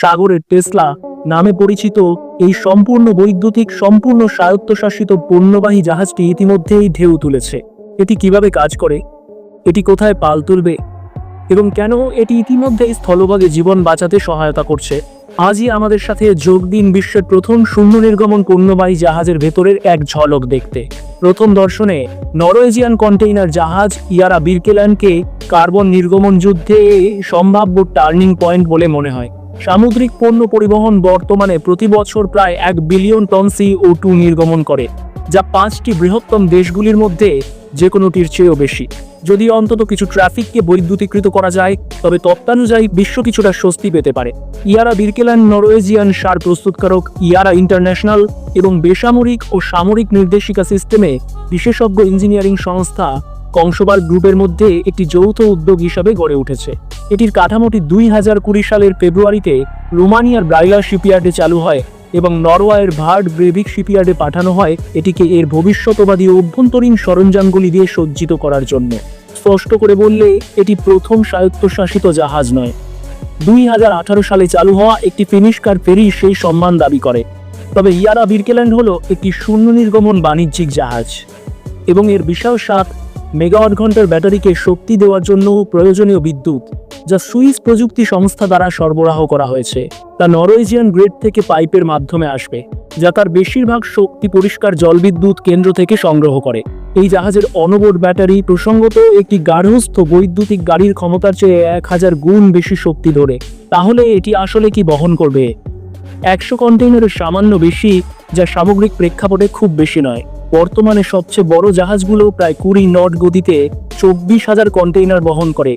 সাগরের টেসলা নামে পরিচিত এই সম্পূর্ণ বৈদ্যুতিক, সম্পূর্ণ স্বায়ত্তশাসিত পণ্যবাহী জাহাজটি ইতিমধ্যেই ঢেউ তুলেছে। এটি কীভাবে কাজ করে? এটি কোথায় পাল তুলবে? এবং কেন এটি ইতিমধ্যে স্থলভাগে জীবন বাঁচাতে সহায়তা করছে? আজই আমাদের সাথে যোগ দিন বিশ্বের প্রথম শূন্য নির্গমন পণ্যবাহী জাহাজের ভেতরের এক ঝলক দেখতে। প্রথম দর্শনে নরওয়েজিয়ান কন্টেইনার জাহাজ ইয়ারা বিরকেল্যান্ডকে কার্বন নির্গমন যুদ্ধে সম্ভাব্য টার্নিং পয়েন্ট বলে মনে হয়। সামুদ্রিক পণ্য পরিবহন বর্তমানে প্রতি বছর প্রায় এক billion ton C O two নির্গমন করে, যা পাঁচটি বৃহত্তম দেশগুলির মধ্যে যে কোনোটির চেয়েও বেশি। যদি অন্তত কিছু ট্রাফিককে বৈদ্যুতিকৃত করা যায়, তবে তত্ত্বানুযায়ী বিশ্ব কিছুটা স্বস্তি পেতে পারে। ইয়ারা বিরকেল্যান্ড নরওয়েজিয়ান সার প্রস্তুতকারক ইয়ারা ইন্টারন্যাশনাল এবং বেসামরিক ও সামরিক নির্দেশিকা সিস্টেমে বিশেষজ্ঞ ইঞ্জিনিয়ারিং সংস্থা কংসবার গ্রুপের মধ্যে একটি যৌথ উদ্যোগ হিসাবে গড়ে উঠেছে। এটির কাঠামোটি দুই হাজার কুড়ি সালের ফেব্রুয়ারিতে রোমানিয়ার ব্রাইলার শিপইয়ার্ডে চালু হয় এবং নরওয়ের ভার্ড ব্রেভিক শিপইয়ার্ডে পাঠানো হয় এটিকে এর ভবিষ্যৎবাদী অভ্যন্তরীণ সরঞ্জামগুলি দিয়ে সজ্জিত করার জন্য। স্পষ্ট করে বললে, এটি প্রথম স্বায়ত্তশাসিত জাহাজ নয়। দুই সালে চালু হওয়া একটি ফিনিশকার ফেরি সেই সম্মান দাবি করে। তবে ইয়ারা বিরকেল্যান্ড হল একটি শূন্য নির্গমন বাণিজ্যিক জাহাজ এবং এর বিশাল সাত মেগাওয়াট ঘণ্টার ব্যাটারিকে শক্তি দেওয়ার জন্য প্রয়োজনীয় বিদ্যুৎ, যা সুইস প্রযুক্তি সংস্থা দ্বারা সরবরাহ করা হয়েছে। তা নরওয়েজিয়ান গ্রেড থেকে পাইপের মাধ্যমে আসবে, যা তার বেশিরভাগ শক্তি পরিষ্কার জলবিদ্যুৎ কেন্দ্র থেকে সংগ্রহ করে। এই জাহাজের অনবোর্ড ব্যাটারি প্রসঙ্গত একটি গার্হস্থ বৈদ্যুতিক গাড়ির ক্ষমতার চেয়ে এক হাজার গুণ বেশি শক্তি ধরে। তাহলে এটি আসলে কি বহন করবে? একশো কন্টেইনারের সামান্য বেশি, যা সামগ্রিক প্রেক্ষাপটে খুব বেশি নয়। বর্তমানে সবচেয়ে বড় জাহাজগুলো প্রায় কুড়ি নট গতিতে চব্বিশ হাজার কন্টেইনার বহন করে,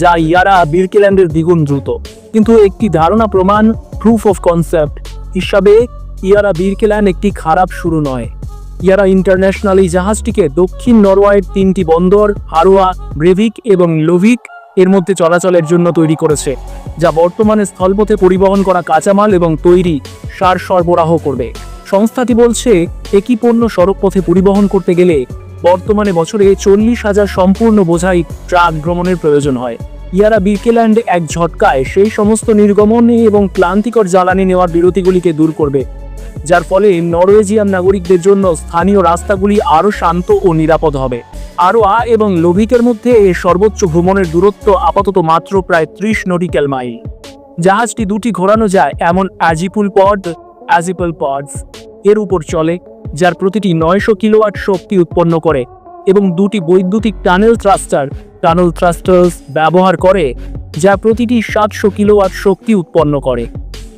যা ইয়ারা বিরকেল্যান্ডের দ্বিগুণ দ্রুত। কিন্তু একটি ধারণা প্রমাণ প্রুফ অফ কনসেপ্ট হিসাবে ইয়ারা বিরকেল্যান্ড একটি খারাপ শুরু নয়। ইয়ারা ইন্টারন্যাশনাল এই জাহাজটিকে দক্ষিণ নরওয়ের তিনটি বন্দর, হারোয়া, ব্রেভিক এবং লোভিক এর মধ্যে চলাচলের জন্য তৈরি করেছে, যা বর্তমানে স্থলপথে পরিবহন করা কাঁচামাল এবং তৈরি সার সরবরাহ করবে। সংস্থাটি বলছে একই পণ্য সড়কপথে পরিবহন করতে গেলে বর্তমানে বছরে চল্লিশ হাজার সম্পূর্ণ বোঝাই ট্রাক ভ্রমণের প্রয়োজন হয়। ইয়ারা বিরকেল্যান্ড এক ঝটকায় সেই সমস্ত নির্গমন এবং ক্লান্তিকর জ্বালানি নেওয়ার বিরতিগুলিকে দূর করবে, যার ফলে নরওয়েজিয়ান নাগরিকদের জন্য স্থানীয় রাস্তাগুলি আরও শান্ত ও নিরাপদ হবে। আরও আ এবং লোভিকের মধ্যে এর সর্বোচ্চ ভ্রমণের দূরত্ব আপাতত মাত্র প্রায় ত্রিশ নটিক্যাল মাইল। জাহাজটি দুটি ঘোরানো যায় এমন অ্যাজিপুল পড অ্যাজিপল পডস এর উপর চলে যার প্রতিটি নয়শো কিলোওয়াট শক্তি উৎপন্ন করে এবং দুটি বৈদ্যুতিক টানেল থ্রাস্টার টানেল থ্রাস্টার্স ব্যবহার করে, যা প্রতিটি সাতশো কিলোওয়াট শক্তি উৎপন্ন করে।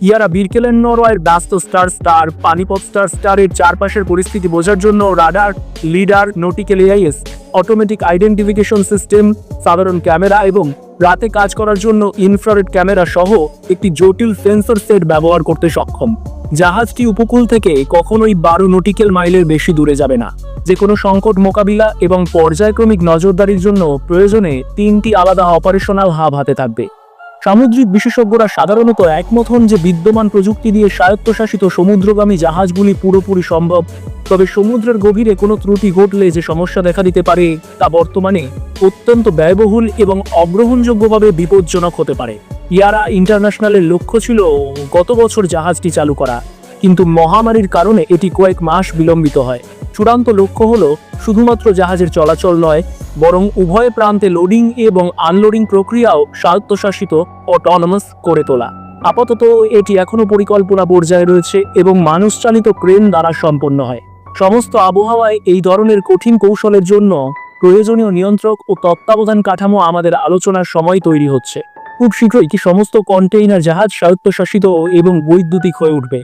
ইয়ারা বিরকেলেন নরওয়ের ব্যস্ত স্টার স্টার, পানিপথ স্টার স্টারের চারপাশের পরিস্থিতি বোঝার জন্য radar, lidar, nautical AIS automatic identification system সাধারণ ক্যামেরা এবং রাতে কাজ করার জন্য ইনফ্রারেড ক্যামেরা সহ একটি জটিল সেন্সর সেট ব্যবহার করতে সক্ষম। জাহাজটি উপকূল থেকে কখনোই বারো নটিক্যাল মাইলের বেশি দূরে যাবে না। যে কোনো সংকট মোকাবিলা এবং পর্যায়ক্রমিক নজরদারির জন্য প্রয়োজনে তিনটি আলাদা অপারেশনাল হাব হাতে থাকবে। সামুদ্রিক বিশেষজ্ঞরা সাধারণত একমত হন যে বিদ্যমান প্রযুক্তি দিয়ে স্বায়ত্তশাসিত সমুদ্রগামী জাহাজগুলি পুরোপুরি সম্ভব, তবে সমুদ্রের গভীরে কোনো ত্রুটি ঘটলে যে সমস্যা দেখা দিতে পারে তা বর্তমানে অত্যন্ত ব্যয়বহুল এবং অগ্রহণযোগ্যভাবে বিপজ্জনক হতে পারে। ইয়ারা ইন্টারন্যাশনালের লক্ষ্য ছিল গত বছর জাহাজটি চালু করা। কিন্তু মহামারীর কারণে এটি কয়েক মাস বিলম্বিত হয়। চূড়ান্ত লক্ষ্য হল শুধুমাত্র জাহাজের চলাচল নয়, বরং উভয় প্রান্তে লোডিং এবং আনলোডিং প্রক্রিয়াও স্বায়ত্তশাসিত অটোনমাস করে তোলা। আপাতত এটি এখনও পরিকল্পনা পর্যায়ে রয়েছে এবং মানুষচালিত ক্রেন দ্বারা সম্পন্ন হয়। সমস্ত আবহাওয়ায় এই ধরনের কঠিন কৌশলের জন্য প্রয়োজনীয় নিয়ন্ত্রক ও তত্ত্বাবধান কাঠামো আমাদের আলোচনার সময় তৈরি হচ্ছে। খুব শীঘ্রই কি সমস্ত কন্টেইনার জাহাজ স্বায়ত্তশাসিত এবং বৈদ্যুতিক হয়ে উঠবে।